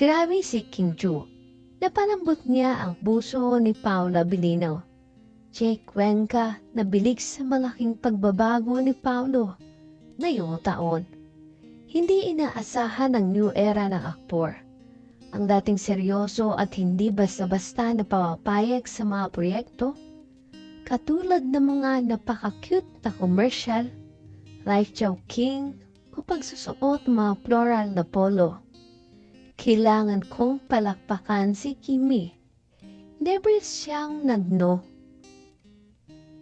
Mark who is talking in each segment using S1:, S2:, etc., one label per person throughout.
S1: Grabe si Kim Ju. Napalambot niya ang puso ni Paula Bilino. Jake Cuenca nabilig sa malaking pagbabago ni Paulo ngayong taon. Hindi inaasahan ng new era ng aktor. Ang dating seryoso at hindi basta-basta na pawapayag sa mga proyekto, katulad ng mga napaka-cute na commercial, like Chow King o pagsusuot mga floral na polo. Kailangan kong palakpakan si Kimi. Never siyang nagno.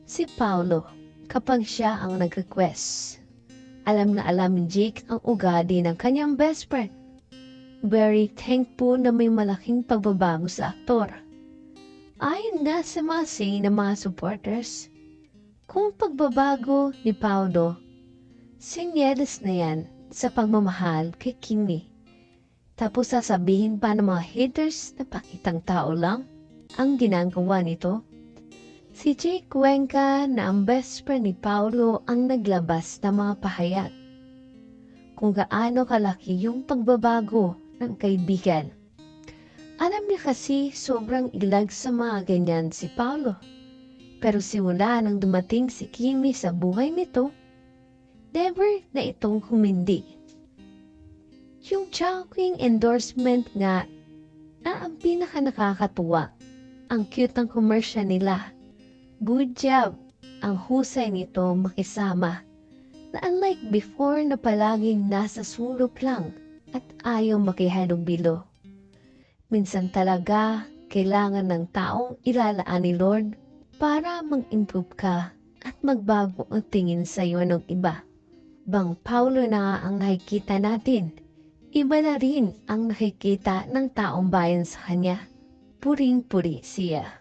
S1: Si Paulo, kapag siya ang nag-request. Alam na alam ni Jake ang ugali ng kanyang best friend. Very thankful na may malaking pagbabago sa aktor. Ayon nga sa mga say ng mga supporters, kung pagbabago ni Paulo, sinyeles na yan sa pagmamahal kay Kimi. Tapos sasabihin pa ng mga haters na pakitang tao lang ang ginagawa nito. Si Jake Cuenca na ang best friend ni Paulo ang naglabas ng mga pahayag kung gaano kalaki yung pagbabago ng kaibigan. Alam niya kasi sobrang ilag sa mga ganyan si Paulo. Pero simula nang dumating si Kimi sa buhay nito, never na itong humindi. Yung Chowking endorsement nga na ang pinaka nakakatuwa. Ang cute ng commercial nila. Good job! Ang husay nito makisama. Na unlike before na palaging nasa sulok lang at ayaw makihalong bilo. Minsan talaga, kailangan ng taong ilalaan ni Lord para mag-improve ka at magbago ang tingin sa iyo ng iba. Bang Paulo na ang nakikita natin. Iba na rin ang nakikita ng taong bayan sa kanya. Puring-puri siya.